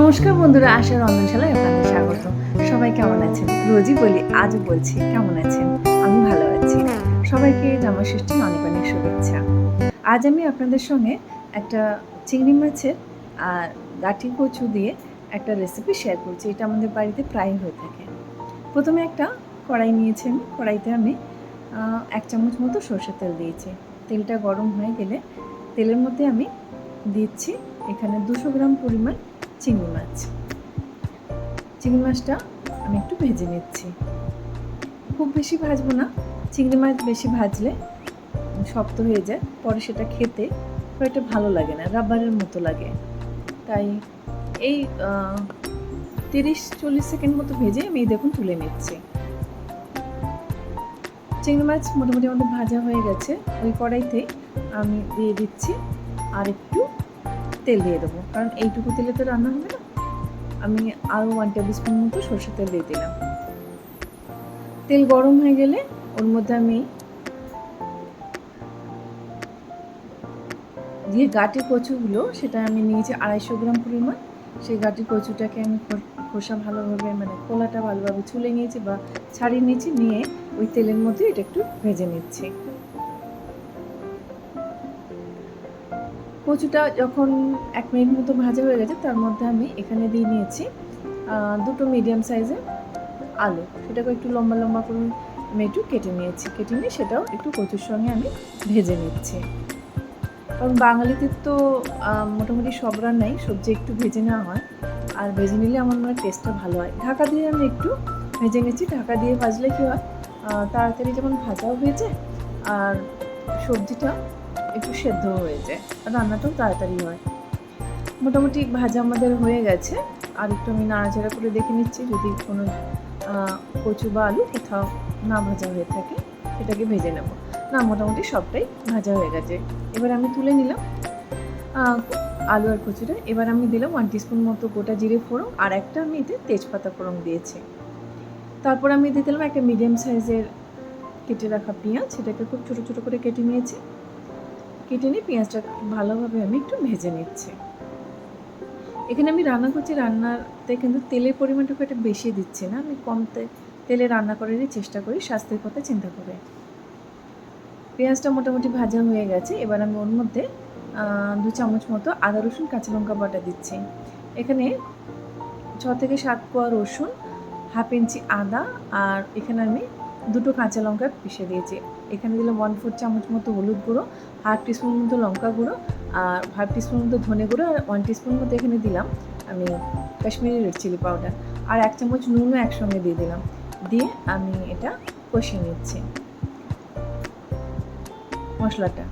নমস্কার বন্ধুরা, আশা রন্ধনশালায় আপনাদের স্বাগত। সবাই কেমন আছেন? রোজই বলি, আজও বলছি, কেমন আছেন? আমি ভালো আছি। সবাইকে জামা অনেক অনেক শুভেচ্ছা। আজ আমি আপনাদের সঙ্গে একটা চিংড়ি মাছের আর গাঠি কচু দিয়ে একটা রেসিপি শেয়ার করছি। এটা আমাদের বাড়িতে প্রায় হয়ে থাকে। প্রথমে একটা কড়াই নিয়েছি আমি। কড়াইতে আমি এক চামচ মতো সর্ষের তেল দিয়েছি। তেলটা গরম হয়ে গেলে তেলের মধ্যে আমি দিচ্ছি এখানে দুশো গ্রাম পরিমাণ চিংড়ি মাছ। চিংড়ি মাছটা আমি একটু ভেজে নিচ্ছি। খুব বেশি ভাজবো না, চিংড়ি মাছ বেশি ভাজলে শক্ত হয়ে যায়, পরে সেটা খেতে একটা ভালো লাগে না, রাবারের মতো লাগে। তাই এই তিরিশ চল্লিশ সেকেন্ড মতো ভেজে আমি দেখুন তুলে নিচ্ছি। চিংড়ি মাছ মোটামুটি আমাদের ভাজা হয়ে গেছে, ওই কড়াইতেই আমি দিয়ে দিচ্ছি আর একটু তেল দিয়ে দেবো। কারণ এইটুকু তেলে তো রান্না হবে না। আমি আরও ওয়ান টেবিল স্পুন মতো সরষের তেল দিয়ে দিলাম। তেল গরম হয়ে গেলে ওর মধ্যে আমি দিয়ে গাটি কচুগুলো, সেটা আমি নিয়েছি আড়াইশো গ্রাম পরিমাণ। সেই গাটি কচুটাকে আমি খোসা ভালোভাবে মানে খোলাটা ভালোভাবে ছুলে নিয়েছি বা ছাড়িয়ে নিয়েছি, নিয়ে ওই তেলের মধ্যে এটা একটু ভেজে নিচ্ছি। কচুটা যখন এক মিনিট মতো ভাজা হয়ে গেছে, তার মধ্যে আমি এখানে দিয়ে নিয়েছি দুটো মিডিয়াম সাইজের আলু। সেটাকে একটু লম্বা লম্বা করে আমি একটু কেটে নিয়েছি। কেটে নিয়ে সেটাও একটু কচুর সঙ্গে আমি ভেজে নিচ্ছি। কারণ বাঙালিদের তো মোটামুটি সব রান্নাই সবজি একটু ভেজে নেওয়া হয়। আর ভেজে নিলে আমার মনে হয় টেস্টটা ভালো হয়। ঢাকা দিয়ে আমি একটু ভেজে নিচ্ছি। ঢাকা দিয়ে ভাজলে কী হয় তাড়াতাড়ি যেমন ভাজাও হয়ে যায়, আর সবজিটা একটু সেদ্ধ হয়ে যায়। আর রান্নাটাও তাড়াতাড়ি হয়। মোটামুটি ভাজা আমাদের হয়ে গেছে। আর একটু আমি নাড়াচাড়া করে দেখে নিচ্ছি যদি কোনো কচু বা আলু কোথাও না ভাজা হয়ে থাকে, সেটাকে ভেজে নেব। না, মোটামুটি সবটাই ভাজা হয়ে গেছে। এবার আমি তুলে নিলাম আলু আর কচুটা। এবার আমি দিলাম ওয়ান টিস্পুন মতো গোটা জিরে ফোড়ন আর একটা আমি এতে তেজপাতা ফোড়ন দিয়েছি। তারপর আমি দিয়ে দিলাম একটা মিডিয়াম সাইজের কেটে রাখা পেঁয়াজ। সেটাকে খুব ছোটো ছোটো করে কেটে নিয়েছি। কেটে নিয়ে পেঁয়াজটা ভালোভাবে আমি একটু ভেজে নিচ্ছি। এখানে আমি রান্না করছি রান্নাতে কিন্তু তেলের পরিমাণটা খুব একটা বেশি দিচ্ছি না। আমি কম তেলে রান্না করারই চেষ্টা করি, স্বাস্থ্যের কথা চিন্তা করে। পেঁয়াজটা মোটামুটি ভাজা হয়ে গেছে। এবার আমি ওর মধ্যে দু চামচ মতো আদা, রসুন, কাঁচা লঙ্কা বাটা দিচ্ছি। এখানে ছ থেকে সাত কোয়া রসুন, হাফ ইঞ্চি আদা, আর এখানে আমি দুটো কাঁচা লঙ্কা পিষে দিয়েছি। এখানে দিলাম ওয়ান ফোর চামচ মতো হলুদ গুঁড়ো হাফ টিস্পুন মতো লঙ্কা গুঁড়ো, আর হাফ টিস্পুন মতো ধনে গুঁড়ো, আর ওয়ান টিস্পুন মতো এখানে দিলাম আমি কাশ্মীরি রেড চিলি পাউডার আর এক চামচ নুনও একসঙ্গে দিয়ে দিলাম। দিয়ে আমি এটা কষিয়ে নিচ্ছি। মশলাটা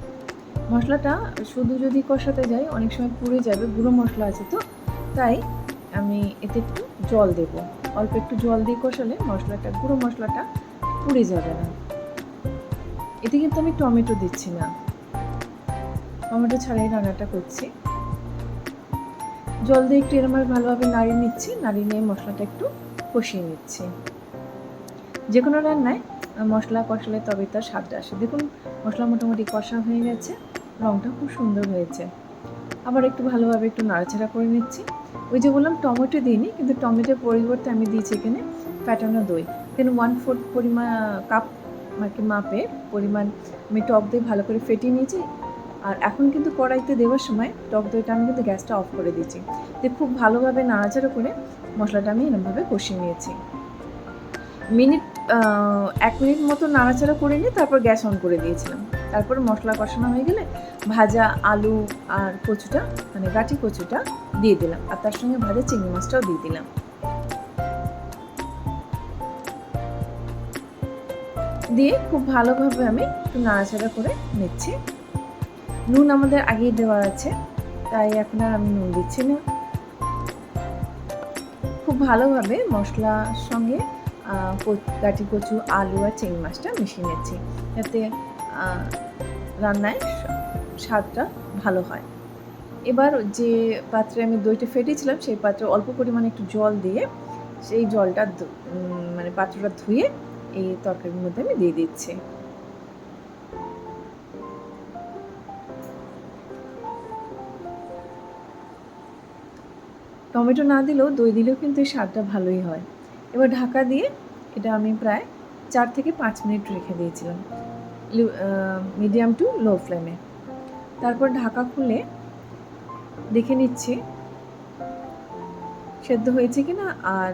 মশলাটা শুধু যদি কষাতে যাই, অনেক সময় পুড়ে যাবে, গুঁড়ো মশলা আছে তো, তাই আমি এতে একটু জল দেব। অল্প একটু জল দিয়ে কষালে মশলাটা, গুঁড়ো মশলাটা পুড়ে যাবে না। এতে কিন্তু আমি টমেটো দিচ্ছি না। টমেটো ছাড়াই রান্নাটা করছি। জল দিয়ে একটু এরম ভালোভাবে নাড়িয়ে নিচ্ছি, নাড়িয়ে নিয়ে মশলাটা একটু কষিয়ে নিচ্ছি। যে কোনো রান্নায় মশলা কষালে তবে তার স্বাদটা আসে। দেখুন, মশলা মোটামুটি কষা হয়ে গেছে রঙটা খুব সুন্দর হয়েছে। আবার একটু ভালোভাবে একটু নাড়াচাড়া করে নিচ্ছি। ওই যে বললাম, টমেটো দিইনি, কিন্তু টমেটোর পরিবর্তে আমি দিয়েছি এখানে ফ্যাটানো দই। এখানে ওয়ান ফোর্থ পরিমাণ কাপ আর কি মাপে পরিমাণ আমি টক দই ভালো করে ফেটিয়ে নিয়েছি। আর এখন কিন্তু কড়াইতে দেওয়ার সময় টক দইটা আমি কিন্তু গ্যাসটা অফ করে দিয়েছি। দিয়ে খুব ভালোভাবে নাড়াচাড়া করে মশলাটা আমি এরমভাবে কষিয়ে নিয়েছি। মিনিট এক মিনিট মতো নাড়াচাড়া করে নিয়ে তারপর গ্যাস অন করে দিয়েছিলাম। তারপর মশলা কষানো হয়ে গেলে ভাজা আলু আর কচুটা মানে গাটি কচুটা দিয়ে দিলাম। আর তার সঙ্গে ভাজা চিংড়ি মাছটাও দিয়ে দিলাম। দিয়ে খুব ভালোভাবে আমি একটু নাড়াচাড়া করে নিচ্ছি। নুন আমাদের আগেই দেওয়া আছে তাই এখন আর আমি নুন দিচ্ছি না। খুব ভালোভাবে মশলার সঙ্গে আহ, কচ- আলু আর চিংড়ি মাছটা মিশিয়ে নিচ্ছি যাতে রান্নায় স্বাদটা ভালো হয়। এবার যে পাত্রে আমি দইটা ফেটেছিলাম সেই পাত্রে অল্প পরিমাণে একটু জল দিয়ে সেই জলটা মানে পাত্রটা ধুয়ে এই তরকারির মধ্যে আমি দিয়ে দিচ্ছি। টমেটো না দিলেও, দই দিলেও কিন্তু এই স্বাদটা ভালোই হয়। এবার ঢাকা দিয়ে এটা আমি প্রায় চার থেকে পাঁচ মিনিট রেখে দিয়েছিলাম। মিডিয়াম টু লো ফ্লেমে। তারপর ঢাকা খুলে দেখে নিচ্ছি। সেদ্ধ হয়েছে কি না আর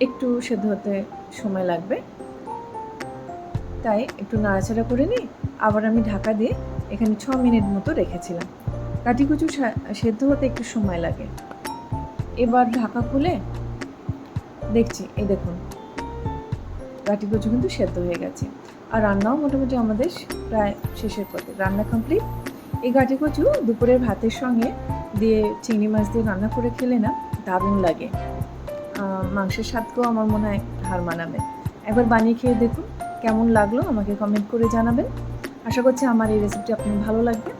একটু সেদ্ধ হতে সময় লাগবে। তাই একটু নাড়াচাড়া করে নিই আবার আমি ঢাকা দিয়ে এখানে ছ মিনিট মতো রেখেছিলাম। কাটিকুচু সেদ্ধ হতে একটু সময় লাগে। এবার ঢাকা খুলে দেখছি, এই দেখুন। কাটিকুচু কিন্তু সেদ্ধ হয়ে গেছে। আর রান্নাও মোটামুটি আমাদের প্রায় শেষের পথে। রান্না কমপ্লিট এই গাটি দুপুরের ভাতের সঙ্গে দিয়ে চিংড়ি মাছ দিয়ে রান্না করে খেলে না দারুণ লাগে। মাংসের স্বাদকেও আমার মনে হয় হার মানাবে। একবার বানিয়ে খেয়ে দেখুন, কেমন লাগল আমাকে কমেন্ট করে জানাবেন। আশা করছি আমার এই রেসিপিটি আপনার ভালো লাগবে।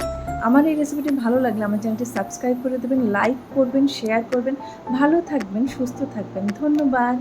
আমার এই রেসিপিটি ভালো লাগলে আমার চ্যানেলটি সাবস্ক্রাইব করে দেবেন লাইক করবেন শেয়ার করবেন। ভালো থাকবেন, সুস্থ থাকবেন। ধন্যবাদ।